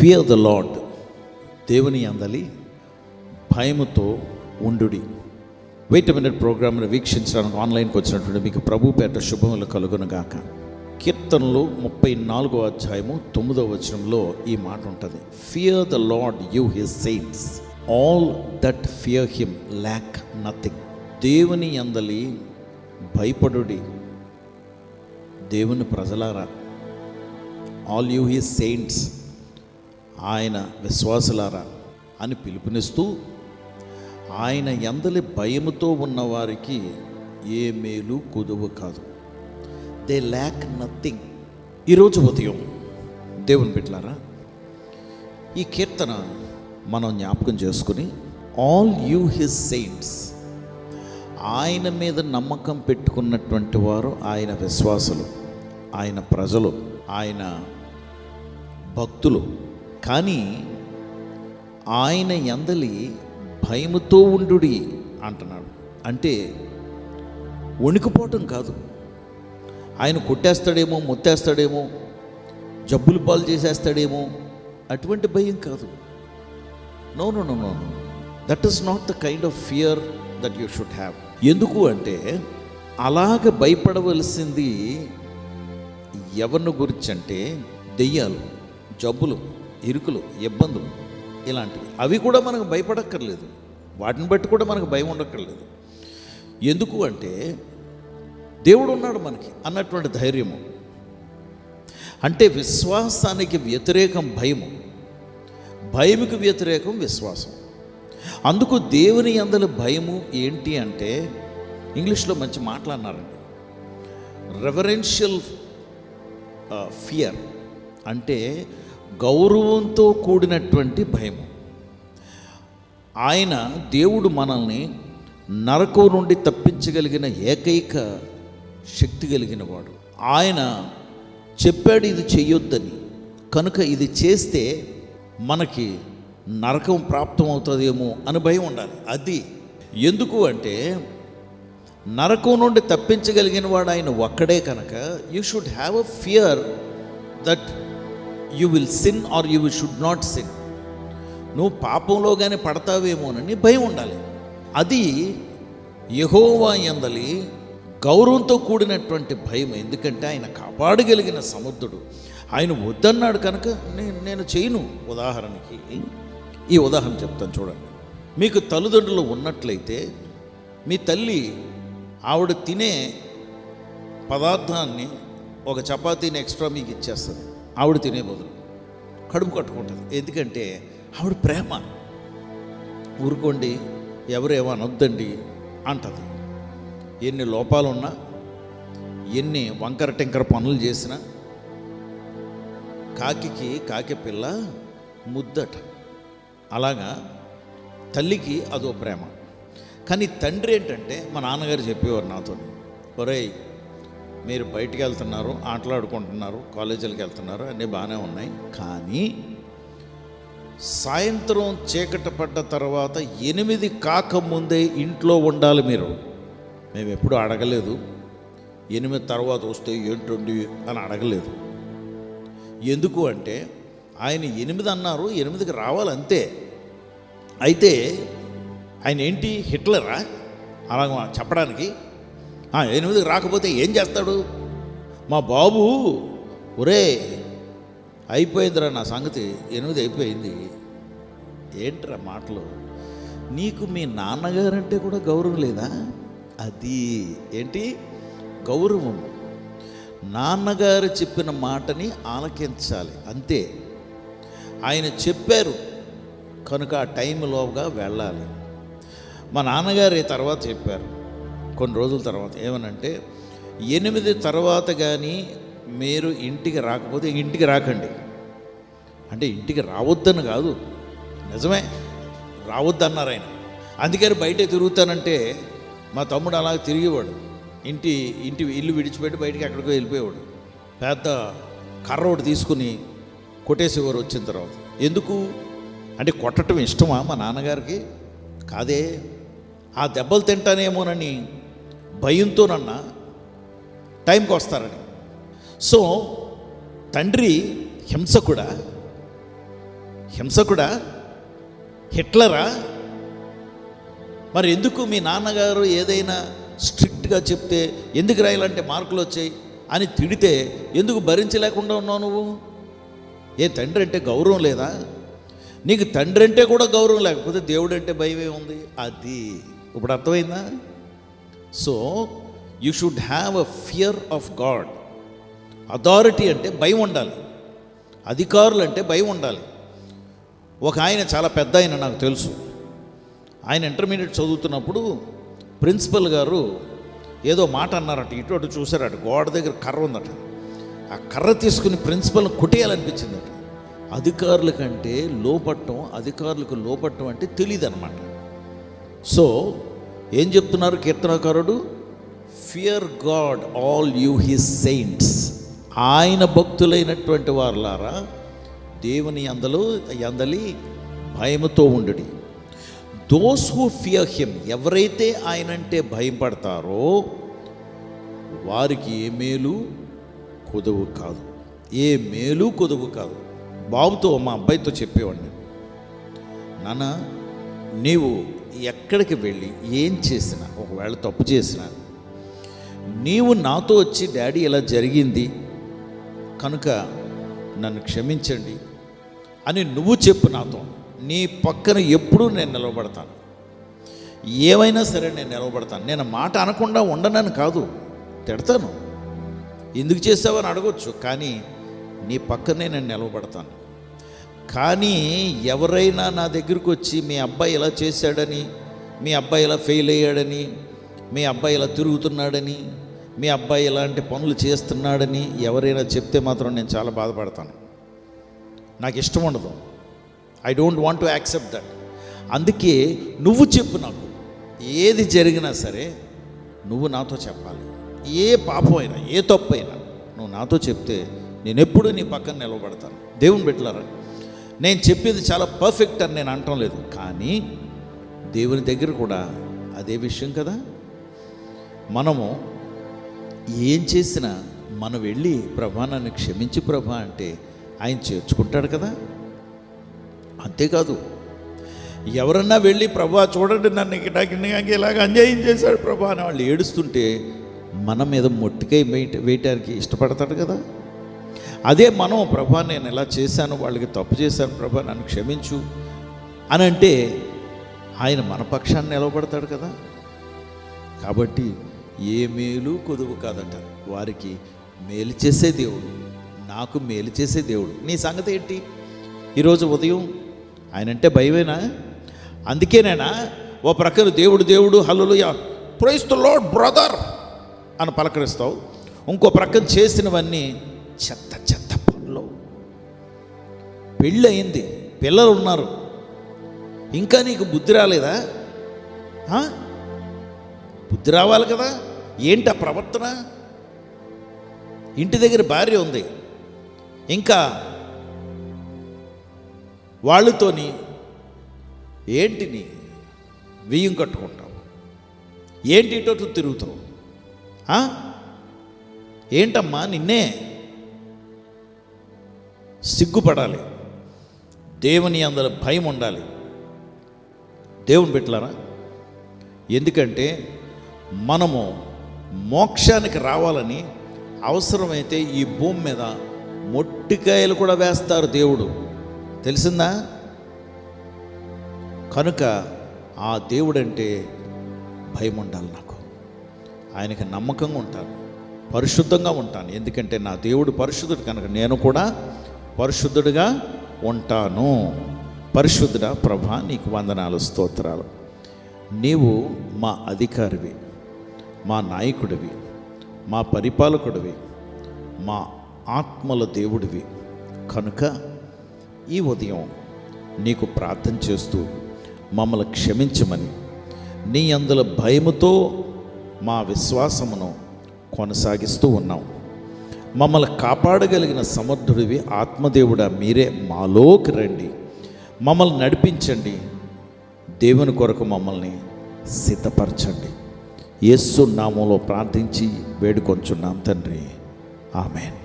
Fear the lord దేవుని అందలి భయముతో ఉండుడి. వెయిట్ మినిట్ ప్రోగ్రామ్ని వీక్షించడానికి ఆన్లైన్కి వచ్చినటువంటి మీకు ప్రభు పేట శుభములు కలుగునుగాక. కీర్తనలు ముప్పై నాలుగో అధ్యాయము తొమ్మిదో వచనంలో ఈ మాట ఉంటుంది. Fear the Lord you his saints all that fear him lack nothing దేవుని అందలి భయపడుడి. దేవుని ప్రజలారా ఆల్ యూ హిస్ సెయింట్స్ ఆయన విశ్వాసులారా అని పిలుపునిస్తూ ఆయన ఎందలి భయముతో ఉన్నవారికి ఏ మేలు కుదువు కాదు. దే ల్యాక్ నథింగ్ ఈరోజు ఉదయం దేవుని బిడ్డలారా ఈ కీర్తన మనం జ్ఞాపకం చేసుకుని ఆల్ యూ హిస్ సెయింట్స్ ఆయన మీద నమ్మకం పెట్టుకున్నటువంటి వారు ఆయన విశ్వాసులు ఆయన ప్రజలు ఆయన భక్తులు. కానీ ఆయన ఎందలి భయముతో ఉండుడి అంటున్నాడు. అంటే వణికిపోవటం కాదు. ఆయన కొట్టేస్తాడేమో మొత్తేస్తాడేమో జబ్బులు పాలు చేసేస్తాడేమో అటువంటి భయం కాదు. No no no no that is not the kind of fear that you should have ఎందుకు అంటే అలాగ భయపడవలసింది ఎవరిని గురించి అంటే దెయ్యాలు జబ్బులు. ఇరుకులు ఇబ్బందులు ఇలాంటివి. అవి కూడా మనకు భయపడక్కర్లేదు. వాటిని బట్టి కూడా మనకు భయం ఉండక్కర్లేదు. ఎందుకు అంటే దేవుడు ఉన్నాడు మనకి అన్నటువంటి ధైర్యము. అంటే విశ్వాసానికి వ్యతిరేకం భయము. భయముకి వ్యతిరేకం విశ్వాసం. అందుకు దేవుని అందల భయము ఏంటి అంటే ఇంగ్లీష్లో మంచి మాట్లాడినారండి. రెవరెన్షియల్ ఫియర్ uh, అంటే గౌరవంతో కూడినటువంటి భయము. ఆయన దేవుడు మనల్ని నరకం నుండి తప్పించగలిగిన ఏకైక శక్తి కలిగిన వాడు ఆయన చెప్పాడు ఇది చెయ్యొద్దని. కనుక ఇది చేస్తే మనకి నరకం ప్రాప్తమవుతుందేమో అని భయం ఉండాలి. అది ఎందుకు అంటే నరకం నుండి తప్పించగలిగిన వాడు ఆయన ఒక్కడే కనుక. You should have a fear that you will sin or you should not sin నువ్వు పాపంలో కానీ పడతావేమోనని భయం ఉండాలి. అది యహోవా ఎందలి గౌరవంతో కూడినటువంటి భయం. ఎందుకంటే ఆయన కాపాడగలిగిన సముద్రుడు. ఆయన వద్దన్నాడు కనుక నేను నేను చేయను. ఉదాహరణకి ఈ ఉదాహరణ చెప్తాను చూడండి. మీకు తల్లిదండ్రులు ఉన్నట్లయితే మీ తల్లి ఆవిడ తినే పదార్థాన్ని ఒక చపాతీని ఎక్స్ట్రా మీకు ఇచ్చేస్తుంది. ఆవిడ తినే బదులు కడుపు కట్టుకుంటుంది. ఎందుకంటే ఆవిడ ప్రేమ. ఊరుకోండి ఎవరేమో అనొద్దండి అంటది. ఎన్ని లోపాలున్నా ఎన్ని వంకర టెంకర పనులు చేసినా కాకికి కాకి పిల్ల ముద్దట. అలాగా తల్లికి అదో ప్రేమ. కానీ తండ్రి ఏంటంటే మా నాన్నగారు చెప్పేవారు నాతో ఒరేయ్ మీరు బయటికి వెళ్తున్నారు ఆటలాడుకుంటున్నారు కాలేజీలకు వెళ్తున్నారు అన్నీ బాగానే ఉన్నాయి. కానీ సాయంత్రం చీకట పడ్డ తర్వాత ఎనిమిది కాక ముందే ఇంట్లో ఉండాలి మీరు. మేము ఎప్పుడూ అడగలేదు. ఎనిమిది తర్వాత వస్తే ఏంటండి అని అడగలేదు. ఎందుకు అంటే ఆయన ఎనిమిది అన్నారు ఎనిమిదికి రావాలి అంతే. అయితే ఆయన ఏంటి హిట్లరా? అలా చెప్పడానికి ఎనిమిదికి రాకపోతే ఏం చేస్తాడు? మా బాబు ఒరే అయిపోయిందిరా నా సంగతి ఎనిమిది అయిపోయింది. ఏంట్రా మాటలు? నీకు మీ నాన్నగారంటే కూడా గౌరవం లేదా? అది ఏంటి? గౌరవం. నాన్నగారు చెప్పిన మాటని ఆలకించాలి అంతే. ఆయన చెప్పారు కనుక ఆ టైంలోగా వెళ్ళాలి. మా నాన్నగారు తర్వాత చెప్పారు కొన్ని రోజుల తర్వాత ఏమనంటే ఎనిమిది తర్వాత కానీ మీరు ఇంటికి రాకపోతే ఇంటికి రాకండి. అంటే ఇంటికి రావద్దని కాదు నిజమే రావద్దన్నారు ఆయన. అందుకని బయట తిరుగుతానంటే మా తమ్ముడు అలా తిరిగేవాడు. ఇంటి ఇంటి ఇల్లు విడిచిపెట్టి బయటికి ఎక్కడికో వెళ్ళిపోయేవాడు. పెద్ద కర్ర ఒకటి తీసుకుని కొట్టేసేవారు వచ్చిన తర్వాత. ఎందుకు? అంటే కొట్టడం ఇష్టమా మా నాన్నగారికి? కాదే. ఆ దెబ్బలు తింటానేమోనని భయంతోనన్నా టైంకి వస్తారని. సో తండ్రి హింసకుడా? హింసకుడా? హిట్లరా? మరి ఎందుకు మీ నాన్నగారు ఏదైనా స్ట్రిక్ట్గా చెప్తే ఎందుకు రాయాలంటే మార్కులు వచ్చాయి అని తిడితే ఎందుకు భరించలేకుండా ఉన్నావు నువ్వు? ఏ తండ్రి అంటే గౌరవం లేదా? నీకు తండ్రి అంటే కూడా గౌరవం లేకపోతే దేవుడు అంటే భయమే ఉంది. అది ఇప్పుడు అర్థమైందా? So you should have a fear of God authority అంటే భయం ఉండాలి. అధికారులు అంటే భయం ఉండాలి. ఒక ఆయన చాలా పెద్ద ఆయన నాకు తెలుసు. ఆయన ఇంటర్మీడియట్ చదువుతున్నప్పుడు ప్రిన్సిపల్ గారు ఏదో మాట అన్నారట ఇటు అటు చూసారట గోడ దగ్గర కర్ర ఉందట. ఆ కర్ర తీసుకుని ప్రిన్సిపల్ని కొట్టేయాలనిపించిందట. అధికారుల కంటే లోపట్టం అధికారులకు లోపట్టం అంటే తెలియదు అనమాట సో ఏం చెప్తున్నారు కీర్తనకారుడు? Fear God all you his saints ఆయన భక్తులైనటువంటి వారులారా దేవుని అందలు అందలి భయముతో ఉండడి. దోస్ హూ ఫియర్ హిమ్ ఎవరైతే ఆయనంటే భయపడతారో వారికి ఏ మేలు కొదువు కాదు. ఏ మేలు కొదువు కాదు. బాబుతో మా అబ్బాయితో చెప్పేవాడిని. నాన్న నీవు ఎక్కడికి వెళ్ళి ఏం చేసినా ఒకవేళ తప్పు చేసినా నీవు నాతో వచ్చి డాడీ ఇలా జరిగింది. కనుక నన్ను క్షమించండి అని నువ్వు చెప్పు నాతో. నీ పక్కన ఎప్పుడూ నేను నిలబడతాను. ఏమైనా సరే నేను నిలబడతాను. నేను మాట అనకుండా ఉండనని కాదు. తిడతాను. ఎందుకు చేసావని అడగొచ్చు. కానీ నీ పక్కనే నేను నిలబడతాను. కానీ ఎవరైనా నా దగ్గరకు వచ్చి మీ అబ్బాయి ఇలా చేశాడని మీ అబ్బాయి ఇలా ఫెయిల్ అయ్యాడని మీ అబ్బాయి ఇలా తిరుగుతున్నాడని మీ అబ్బాయి ఇలాంటి పనులు చేస్తున్నాడని ఎవరైనా చెప్తే మాత్రం నేను చాలా బాధపడతాను. నాకు ఇష్టం ఉండదు. I don't want to accept that అందుకే నువ్వు చెప్పు నాకు. ఏది జరిగినా సరే నువ్వు నాతో చెప్పాలి. ఏ పాపం అయినా ఏ తప్పు అయినా నువ్వు నాతో చెప్తే నేను ఎప్పుడూ నీ పక్కన నిలబడతాను. దేవుని పెట్టలారా నేను చెప్పేది చాలా పర్ఫెక్ట్ అని నేను అంటం లేదు. కానీ దేవుని దగ్గర కూడా అదే విషయం కదా. మనము ఏం చేసినా మనం వెళ్ళి ప్రభా నన్ను క్షమించి ప్రభా అంటే ఆయన చేర్చుకుంటాడు కదా. అంతేకాదు ఎవరన్నా వెళ్ళి ప్రభా చూడండి నన్ను గిటాకి ఇలాగ అన్యాయం చేశాడు ప్రభా అని వాళ్ళు ఏడుస్తుంటే మన మీద మొట్టికై వేయటానికి ఇష్టపడతాడు కదా. అదే మనం ప్రభా నేను ఇలా చేశాను వాళ్ళకి తప్పు చేశాను ప్రభా నన్ను క్షమించు అని అంటే ఆయన మన పక్షాన్ని నిలబడతాడు కదా. కాబట్టి ఏ మేలు కొదువు కాదట. వారికి మేలు చేసే దేవుడు నాకు మేలు చేసే దేవుడు. నీ సంగతి ఏంటి? ఈరోజు ఉదయం ఆయన అంటే భయమేనా? అందుకేనేనా ఓ ప్రక్కన దేవుడు దేవుడు hallelujah praise the Lord brother అని పలకరిస్తావు. ఇంకో ప్రక్కన చేసినవన్నీ చెత్త చెత్త పనులు. పెళ్ళి అయింది పిల్లలు ఉన్నారు ఇంకా నీకు బుద్ధి రాలేదా? బుద్ధి రావాలి కదా? ఏంటి ఆ ప్రవర్తన? ఇంటి దగ్గర భార్య ఉంది. ఇంకా వాళ్ళతోని ఏంటిని బియ్యం కట్టుకుంటావు? ఏంటి ఇటు తిరుగుతావు? ఏంటమ్మా నిన్నే సిగ్గుపడాలి. దేవుని అందరు భయం ఉండాలి. దేవుని పెట్టలారా ఎందుకంటే మనము మోక్షానికి రావాలని అవసరమైతే ఈ భూమి మీద మొట్టికాయలు కూడా వేస్తారు దేవుడు. తెలిసిందా? కనుక ఆ దేవుడంటే భయం ఉండాలి నాకు. ఆయనకి నమ్మకంగా ఉంటాను. పరిశుద్ధంగా ఉంటాను. ఎందుకంటే నా దేవుడు పరిశుద్ధుడు కనుక నేను కూడా పరిశుద్ధుడిగా ఉంటాను. పరిశుద్ధుడ ప్రభా నీకు వందనాలు స్తోత్రాలు. నీవు మా అధికారివి మా నాయకుడివి మా పరిపాలకుడివి మా ఆత్మల దేవుడివి. కనుక ఈ ఉదయం నీకు ప్రార్థన చేస్తూ మమ్మల్ని క్షమించమని నీ అందుల భయముతో మా విశ్వాసమును కొనసాగిస్తూ ఉన్నాం. మమ్మల్ని కాపాడగలిగిన సమర్థుడివి ఆత్మదేవుడా మీరే మాలోకి రండి. మమ్మల్ని నడిపించండి. దేవుని కొరకు మమ్మల్ని సిద్ధపరచండి. యేసు నామంలో ప్రార్థించి వేడుకొంచున్నాం తండ్రి. ఆమెన్.